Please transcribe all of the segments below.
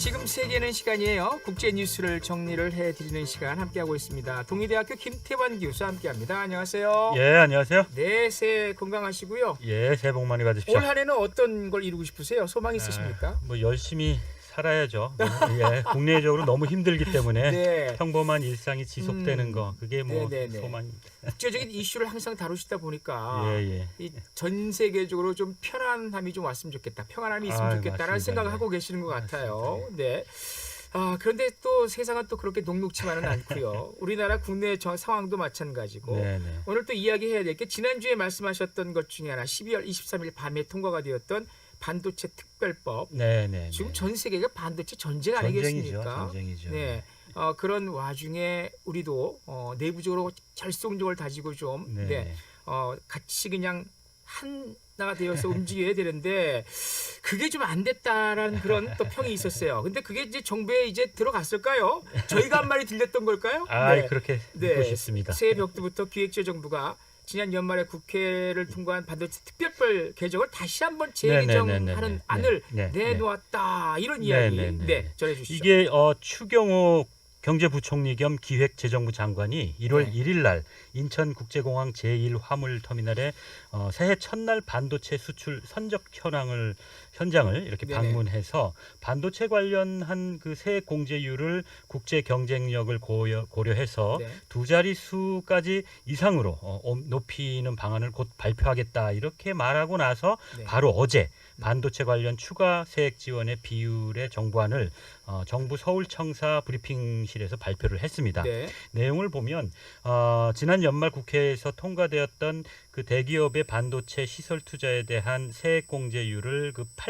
지금 세계는 시간이에요. 국제 뉴스를 정리를 해드리는 시간 함께하고 있습니다. 동의대학교 김태환 교수 함께합니다. 안녕하세요. 예, 안녕하세요. 네, 새해 건강하시고요. 예, 새해 복 많이 받으십시오. 올 한해는 어떤 걸 이루고 싶으세요? 소망 있으십니까? 뭐 열심히 살아야죠. 예, 국내적으로 너무 힘들기 때문에 네. 평범한 일상이 지속되는 음. 거 그게 뭐 네, 네, 네. 소망입니다. 국제적인 이슈를 항상 다루시다 보니까 예, 예. 이전 세계적으로 좀 편안함이 좀 왔으면 좋겠다. 평안함이 있으면 아유, 좋겠다라는 맞습니다. 생각을 네. 하고 계시는 것 같아요. 네. 아, 그런데 또 세상은 또 그렇게 녹록치만은 않고요. 우리나라 국내 저 상황도 마찬가지고 네, 네. 오늘 또 이야기해야 될 게 지난주에 말씀하셨던 것 중에 하나 12월 23일 밤에 통과가 되었던 반도체 특별법. 네, 네. 지금 네. 전 세계가 반도체 전쟁 전쟁이죠. 아니겠습니까? 전쟁이죠. 네. 어, 그런 와중에 우리도 어, 내부적으로 결속력을 다지고 좀 네. 네. 어, 같이 그냥 하나가 되어서 움직여야 되는데 그게 좀 안 됐다라는 그런 또 평이 있었어요. 근데 그게 이제 정부에 이제 들어갔을까요? 저희가 한 말이 들렸던 걸까요? 아, 네. 그렇게 네. 듣고 싶습니다. 새해 벽두부터 기획재정부가 지난 연말에 국회를 통과한 반도체 특별법 개정을 다시 한번 재개정하는 네, 네, 네, 네, 네. 안을 네, 네. 내놓았다 이런 네, 이야기 네, 네, 네. 전해 주시죠. 이게 어, 추경호 경제부총리 겸 기획재정부 장관이 1월 네. 1일 날 인천국제공항 제1화물터미널에 어, 새해 첫날 반도체 수출 선적 현황을 현장을 이렇게 네네. 방문해서 반도체 관련한 그 세액 공제율을 국제 경쟁력을 고려, 고려해서 네. 두 자리 수까지 이상으로 어, 옴- 높이는 방안을 곧 발표하겠다 이렇게 말하고 나서 네. 바로 어제 반도체 관련 추가 세액 지원의 비율의 정부안을 어, 정부 서울청사 브리핑실에서 발표를 했습니다. 네. 내용을 보면 어, 지난 연말 국회에서 통과되었던 그 대기업의 반도체 시설 투자에 대한 세액 공제율을 그8%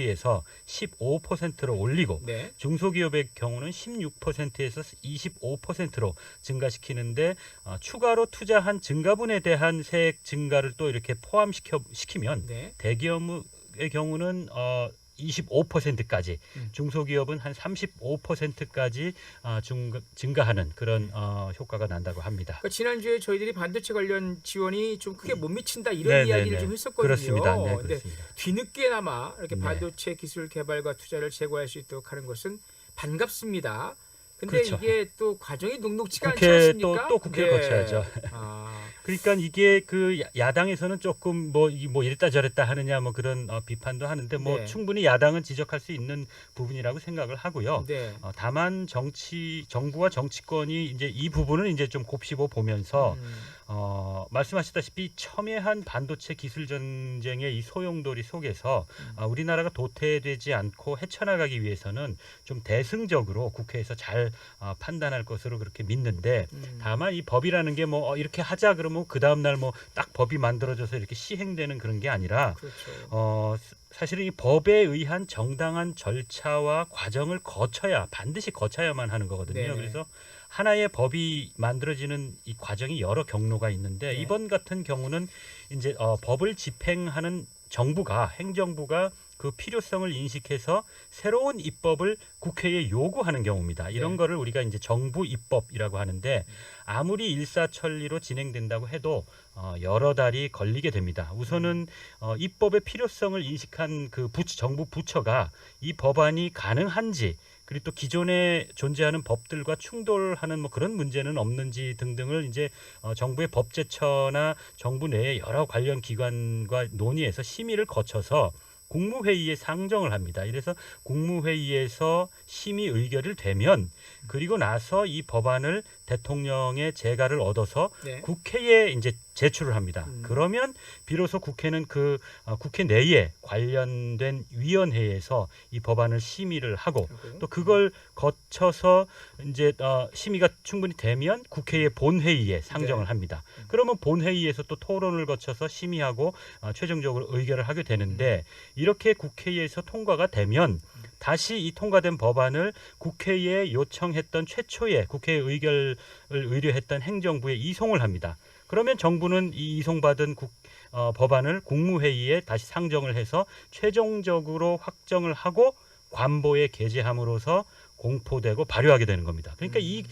에서 15%로 올리고 네. 중소기업의 경우는 16%에서 25%로 증가시키는데 어, 추가로 투자한 증가분에 대한 세액 증가를 또 이렇게 포함시켜 시키면 네. 대기업의 경우는 어 25%까지, 음. 중소기업은 한 35%까지 어, 증가, 증가하는 그런 어, 효과가 난다고 합니다. 그러니까 지난주에 저희들이 반도체 관련 지원이 좀 크게 못 미친다 이런 네, 네, 이야기를 네. 좀 했었거든요. 그렇습니다. 네, 그렇습니다. 뒤늦게나마 이렇게 네. 반도체 기술 개발과 투자를 제고할 수 있도록 하는 것은 반갑습니다. 근데 그렇죠. 이게 또 과정이 녹록치가 않지 않습니까? 또, 또 국회를 거쳐야죠. 아, 그러니까 이게 그 야- 야당에서는 조금 뭐, 이- 뭐 이랬다 저랬다 하느냐 뭐 그런 어, 비판도 하는데 뭐 네. 충분히 야당은 지적할 수 있는 부분이라고 생각을 하고요. 네. 어, 다만 정치 정부와 정치권이 이제 이 부분을 이제 좀 곱씹어 보면서 음, 어, 말씀하셨다시피 첨예한 반도체 기술 전쟁의 이 소용돌이 속에서 음. 아, 우리나라가 도태되지 않고 헤쳐나가기 위해서는 좀 대승적으로 국회에서 잘 어, 판단할 것으로 그렇게 믿는데 음. 다만 이 법이라는 게 뭐 이렇게 하자 그러면 그 다음 날 뭐 딱 법이 만들어져서 이렇게 시행되는 그런 게 아니라 그렇죠. 어 스- 사실은 이 법에 의한 정당한 절차와 과정을 거쳐야 반드시 거쳐야만 하는 거거든요. 네네. 그래서 하나의 법이 만들어지는 이 과정이 여러 경로가 있는데 네. 이번 같은 경우는 이제 어, 법을 집행하는 정부가 행정부가 그 필요성을 인식해서 새로운 입법을 국회에 요구하는 경우입니다. 이런 네. 거를 우리가 이제 정부 입법이라고 하는데 아무리 일사천리로 진행된다고 해도 어, 여러 달이 걸리게 됩니다. 우선은 어, 입법의 필요성을 인식한 그 부처, 정부 부처가 이 법안이 가능한지 그리고 또 기존에 존재하는 법들과 충돌하는 뭐 그런 문제는 없는지 등등을 이제 어, 정부의 법제처나 정부 내의 여러 관련 기관과 논의해서 심의를 거쳐서 국무회의에 상정을 합니다. 이래서 국무회의에서 심의 의결을 되면 그리고 나서 이 법안을 대통령의 재가를 얻어서 네. 국회에 이제 제출을 합니다. 음. 그러면 비로소 국회는 그 어, 국회 내에 관련된 위원회에서 이 법안을 심의를 하고 하고. 또 그걸 거쳐서 이제 어, 심의가 충분히 되면 국회의 본회의에 상정을 네. 합니다. 음. 그러면 본회의에서 또 토론을 거쳐서 심의하고 어, 최종적으로 의결을 하게 되는데 이렇게 국회에서 통과가 되면 다시 이 통과된 법안을 국회에 요청했던 최초의 국회 의결을 의뢰했던 행정부에 이송을 합니다. 그러면 정부는 이 이송받은 국, 어, 법안을 국무회의에 다시 상정을 해서 최종적으로 확정을 하고 관보에 게재함으로써 공포되고 발효하게 되는 겁니다. 그러니까 이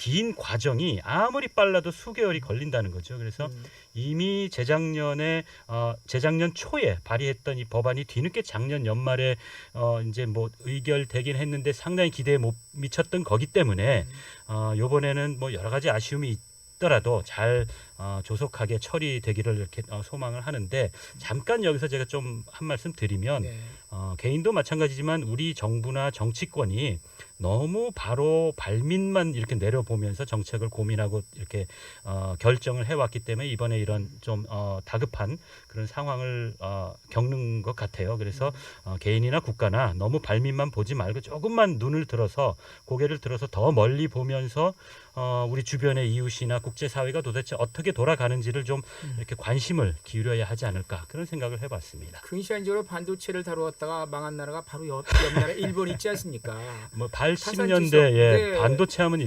긴 과정이 아무리 빨라도 수개월이 걸린다는 거죠. 그래서 음. 이미 재작년에 어 재작년 초에 발의했던 이 법안이 뒤늦게 작년 연말에 어 이제 뭐 의결되긴 했는데 상당히 기대에 못 미쳤던 거기 때문에 어 요번에는 뭐 여러 가지 아쉬움이 있더라도 잘 어, 조속하게 처리되기를 이렇게 어, 소망을 하는데 잠깐 여기서 제가 좀 한 말씀 드리면 네. 어, 개인도 마찬가지지만 우리 정부나 정치권이 너무 바로 발민만 이렇게 내려보면서 정책을 고민하고 이렇게 어, 결정을 해왔기 때문에 이번에 이런 좀 어, 다급한 그런 상황을 어, 겪는 것 같아요. 그래서 어, 개인이나 국가나 너무 발민만 보지 말고 조금만 눈을 들어서 고개를 들어서 더 멀리 보면서 어, 우리 주변의 이웃이나 국 제사회가 도대체 어떻게 돌아가는지를 좀 음. 이렇게 관심을 기울여야 하지 않을까 그런 생각을 해봤습니다. 근시간적으로 반도체를 다루었다가 망한 나라가 바로 옆, 옆 나라 일본 있지 않습니까? 뭐 타산지석. 80년대에 네. 반도체 하면.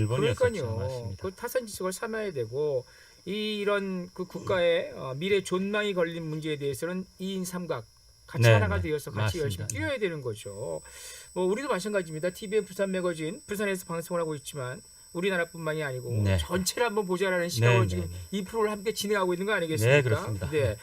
맞습니다. 그 타산 지석을 삼아야 되고 이 이런 그 국가의 어, 미래 존망이 걸린 문제에 대해서는 2인 삼각 같이 네, 하나가 네. 되어서 같이 맞습니다. 열심히 뛰어야 되는 거죠. 뭐 우리도 마찬가지입니다. TV의 부산 매거진 부산에서 방송을 하고 있지만 우리나라뿐만이 아니고 네. 전체를 한번 보자라는 시각으로 네, 지금 네, 네. 이 프로를 함께 진행하고 있는 거 아니겠습니까? 네, 그렇습니다. 네.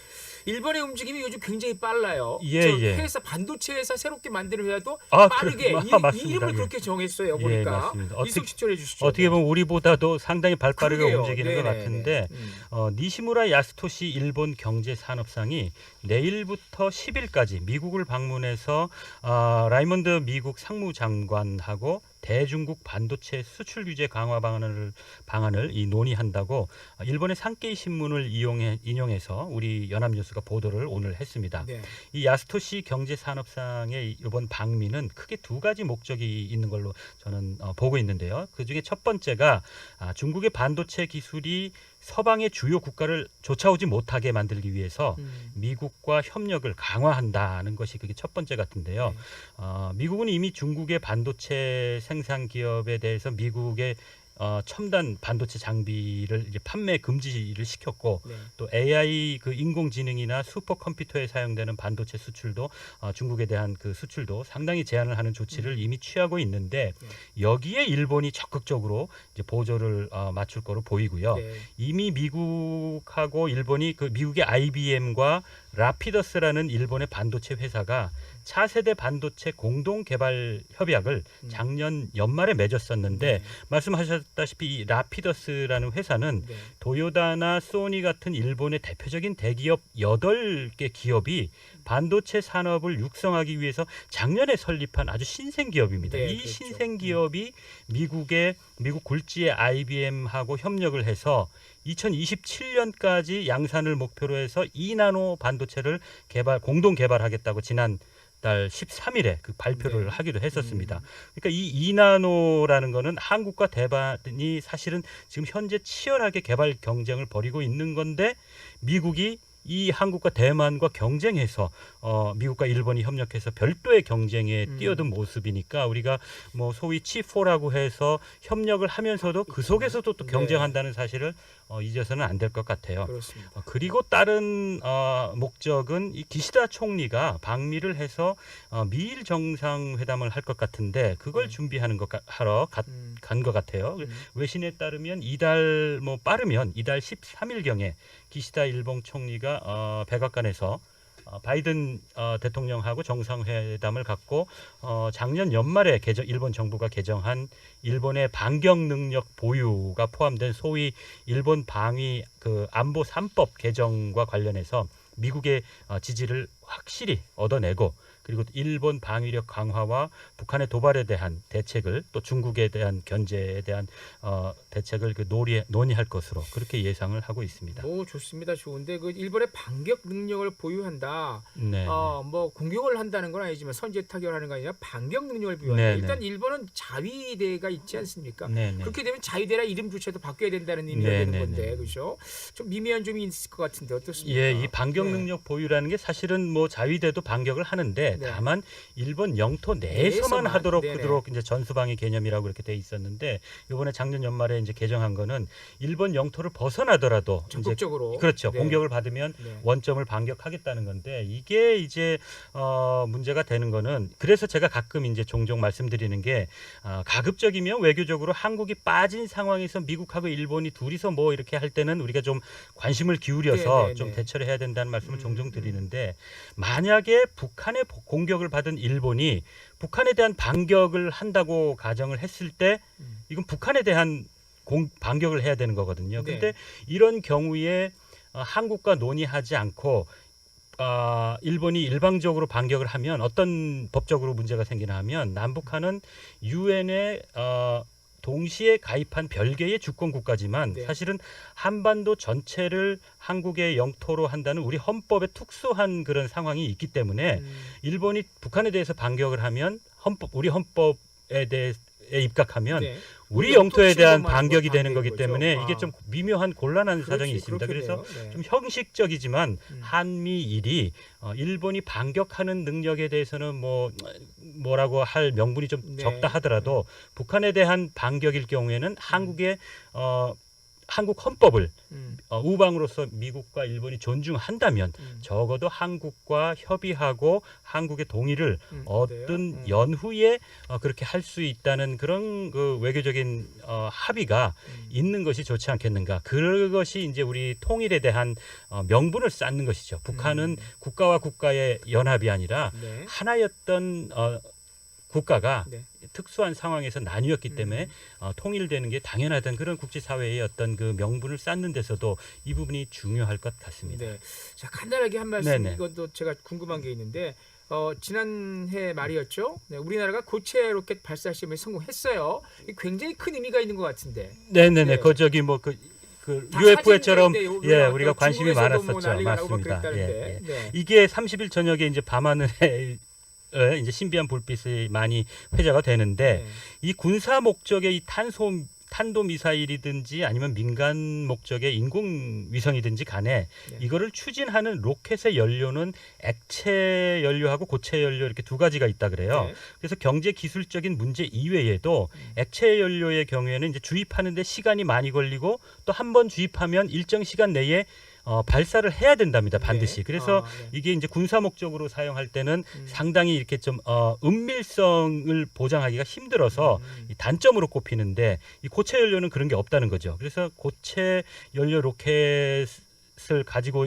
일본의 움직임이 요즘 굉장히 빨라요. 예, 저 예. 회사 반도체 회사 새롭게 만드는 회사도 아, 빠르게 이, 아, 이. 이름을 예. 그렇게 정했어요. 예, 보니까. 어떻게- 이속 추천해 주시죠. 어떻게 보면 우리보다도 상당히 발빠르게 그러게요. 움직이는 것 네네네. 같은데 음. 어, 니시무라 야스토시 일본 경제산업상이 내일부터 10일까지 미국을 방문해서 어, 라이먼드 미국 상무장관하고 대중국 반도체 수출 규제 강화 방안을 방안을 이 논의한다고 어, 일본의 산케이 신문을 이용해 인용해서 우리 연합뉴스가 보도를 오늘 했습니다. 네. 이 야스토시 경제산업상의 이번 방미는 크게 두 가지 목적이 있는 걸로 저는 어, 보고 있는데요. 그 중에 첫 번째가 아, 중국의 반도체 기술이 서방의 주요 국가를 쫓아오지 못하게 만들기 위해서 음. 미국과 협력을 강화한다는 것이 그게 첫 번째 같은데요. 네. 어, 미국은 이미 중국의 반도체 생산 기업에 대해서 미국의 어, 첨단 반도체 장비를 이제 판매 금지를 시켰고 네. 또 AI 그 인공지능이나 슈퍼 컴퓨터에 사용되는 반도체 수출도 어, 중국에 대한 그 수출도 상당히 제한을 하는 조치를 이미 취하고 있는데 여기에 일본이 적극적으로 이제 보조를 어, 맞출 거로 보이고요. 네. 이미 미국하고 일본이 그 미국의 IBM과 라피더스라는 일본의 반도체 회사가 차세대 반도체 공동 개발 협약을 음. 작년 연말에 맺었었는데 네. 말씀하셨다시피 이 라피더스라는 회사는 네. 도요다나 소니 같은 일본의 대표적인 대기업 8개 기업이 반도체 산업을 육성하기 위해서 작년에 설립한 아주 신생 기업입니다. 네, 이 그렇죠. 신생 기업이 미국의 미국 굴지의 IBM하고 협력을 해서 2027년까지 양산을 목표로 해서 2나노 반도체를 개발 공동 개발하겠다고 지난 달 13일에 그 발표를 네. 하기도 했었습니다. 음. 그러니까 이 2나노라는 거는 한국과 대만이 사실은 지금 현재 치열하게 개발 경쟁을 벌이고 있는 건데 미국이 이 한국과 대만과 경쟁해서 어 미국과 일본이 협력해서 별도의 경쟁에 음. 뛰어든 모습이니까 우리가 뭐 소위 치포라고 해서 협력을 하면서도 그 속에서도 또 네. 경쟁한다는 사실을 어 잊어서는 안 될 것 같아요. 그렇습니다. 어, 그리고 다른 어, 목적은 이 기시다 총리가 방미를 해서 어, 미일 정상회담을 할 것 같은데 그걸 네. 준비하는 것 가- 하러 음. 간것 같아요. 음. 외신에 따르면 이달 뭐 빠르면 이달 13일 경에 기시다 일본 총리가 어, 백악관에서 어, 바이든 어, 대통령하고 정상회담을 갖고 어, 작년 연말에 개정, 일본 정부가 개정한 일본의 반경 능력 보유가 포함된 소위 일본 방위 그 안보 3법 개정과 관련해서 미국의 어, 지지를 확실히 얻어내고 그리고 일본 방위력 강화와 북한의 도발에 대한 대책을 또 중국에 대한 견제에 대한 어, 대책을 그 논의, 논의할 것으로 그렇게 예상을 하고 있습니다. 오 좋습니다. 좋은데 그 일본의 반격 능력을 보유한다. 네. 어뭐 공격을 한다는 건 아니지만 선제 타결하는 거 아니라 반격 능력을 보유한다. 네, 일단 일본은 자위대가 있지 않습니까? 네, 네. 그렇게 되면 자위대라 이름조차도 바뀌어야 된다는 의미가 네, 되는 네, 건데 네. 그렇죠? 좀 미미한 점이 있을 것 같은데 어떻습니까? 예, 이 네. 능력 보유라는 게 사실은 뭐뭐 자위대도 반격을 하는데 네. 다만 일본 영토 내에서만 내에서만. 하도록 네네. 하도록 이제 전수방위 개념이라고 이렇게 돼 있었는데 이번에 작년 연말에 이제 개정한 거는 일본 영토를 벗어나더라도 적극적으로 그렇죠 네. 공격을 받으면 네. 원점을 반격하겠다는 건데 이게 이제 어 문제가 되는 거는 그래서 제가 가끔 이제 종종 말씀드리는 게 어, 가급적이면 외교적으로 한국이 빠진 상황에서 미국하고 일본이 둘이서 뭐 이렇게 할 때는 우리가 좀 관심을 기울여서 네, 네, 좀 네. 대처를 해야 된다는 말씀을 음, 종종 음. 드리는데 만약에 북한의 보- 공격을 받은 일본이 북한에 대한 반격을 한다고 가정을 했을 때 음. 이건 북한에 대한 공, 반격을 해야 되는 거거든요. 네. 근데 이런 경우에 어, 한국과 논의하지 않고 아, 일본이 일방적으로 반격을 하면 어떤 법적으로 문제가 생기나 하면 남북한은 유엔에 어, 동시에 가입한 별개의 주권 국가지만 네. 사실은 한반도 전체를 한국의 영토로 한다는 우리 헌법에 특수한 그런 상황이 있기 때문에 음. 일본이 북한에 대해서 반격을 하면 헌법 우리 헌법에 대해 입각하면 네. 우리 영토에 영토 대한 반격이 거, 되는 거기 때문에 거죠. 이게 아. 좀 미묘한 곤란한 그렇지, 사정이 있습니다. 그래서. 네. 좀 형식적이지만 음. 한미일이 어, 일본이 반격하는 능력에 대해서는 뭐 뭐라고 할 명분이 좀 네. 적다 하더라도 북한에 대한 반격일 경우에는 한국의 어, 한국 헌법을 음. 어, 우방으로서 미국과 일본이 존중한다면 음. 적어도 한국과 협의하고 한국의 동의를 음, 얻은? 음. 연후에 어, 그렇게 할 수 있다는 그런 그 외교적인 어, 합의가 음. 있는 것이 좋지 않겠는가. 그것이 이제 우리 통일에 대한 어, 명분을 쌓는 것이죠. 북한은 음. 국가와 국가의 연합이 아니라 네. 하나였던 어, 국가가 네. 특수한 상황에서 나뉘었기 음. 때문에 어, 통일되는 게 당연하던 그런 국제사회의 어떤 그 명분을 쌓는 데서도 이 부분이 중요할 것 같습니다. 네. 자 간단하게 한 말씀 네네. 이것도 제가 궁금한 게 있는데 어, 지난해 말이었죠. 네, 우리나라가 고체 로켓 발사 시험에 성공했어요. 굉장히 큰 의미가 있는 것 같은데. 네네네. 네. 그 저기 뭐그 그다 UFO처럼 사진들인데 예 우리가 관심이 뭐 많았었죠. 막 맞습니다. 예. 예. 네. 이게 30일 저녁에 이제 밤하늘에 에 이제 신비한 불빛이 많이 회자가 되는데 네. 이 군사 목적의 이 탄소 탄도 미사일이든지 아니면 민간 목적의 인공 위성이든지 간에 네. 이거를 추진하는 로켓의 연료는 액체 연료하고 고체 연료 이렇게 두 가지가 있다 그래요. 네. 그래서 경제 기술적인 문제 이외에도 음. 액체 연료의 경우에는 이제 주입하는데 시간이 많이 걸리고 또 한 번 주입하면 일정 시간 내에 어, 발사를 해야 된답니다 반드시. 네. 그래서 아, 네. 이게 이제 군사 목적으로 사용할 때는 음. 상당히 이렇게 좀 어, 은밀성을 보장하기가 힘들어서 음. 이 단점으로 꼽히는데 이 고체 연료는 그런 게 없다는 거죠. 그래서 고체 연료 로켓 을 가지고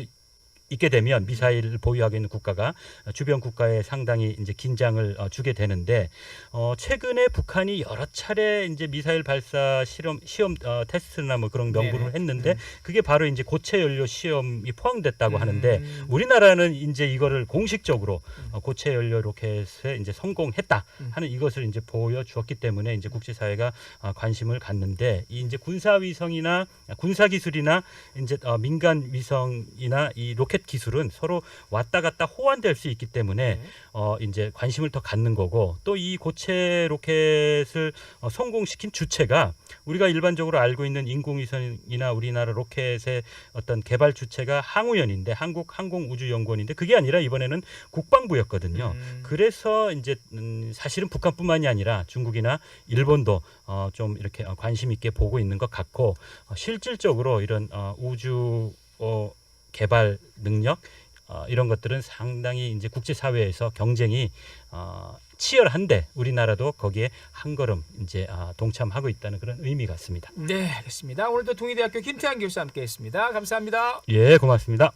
있게 되면 미사일을 보유하고 있는 국가가 주변 국가에 상당히 이제 긴장을 어, 주게 되는데 어, 최근에 북한이 여러 차례 이제 미사일 발사 실험 시험 어, 테스트나 뭐 그런 연구를 네네. 했는데 음. 그게 바로 이제 고체 연료 시험이 포함됐다고 하는데 음. 우리나라는 이제 이거를 공식적으로 음. 어, 고체 연료 로켓에 이제 성공했다 음. 하는 이것을 이제 보여주었기 때문에 이제 국제사회가 어, 관심을 갖는데 이 이제 군사 위성이나 군사 기술이나 이제 어, 민간 위성이나 이 로켓 기술은 서로 왔다 갔다 호환될 수 있기 때문에 네. 어 이제 관심을 더 갖는 거고 또 이 고체 로켓을 어, 성공시킨 주체가 우리가 일반적으로 알고 있는 인공위성이나 우리나라 로켓의 어떤 개발 주체가 항우연인데 한국 항공우주연구원인데 그게 아니라 이번에는 국방부였거든요. 음. 그래서 이제 음, 사실은 북한뿐만이 아니라 중국이나 일본도 어, 좀 이렇게 어, 관심 있게 보고 있는 것 같고 어, 실질적으로 이런 어, 우주 어, 개발 능력 어, 이런 것들은 상당히 이제 국제 사회에서 경쟁이 어, 치열한데 우리나라도 거기에 한 걸음 이제 아, 동참하고 있다는 그런 의미 같습니다. 네, 알겠습니다. 오늘도 동의대학교 김태환 교수 함께했습니다. 감사합니다. 예, 고맙습니다.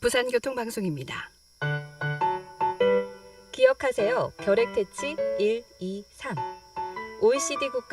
부산교통방송입니다. 기억하세요. 결핵 퇴치 1, 2, 3. OECD 국가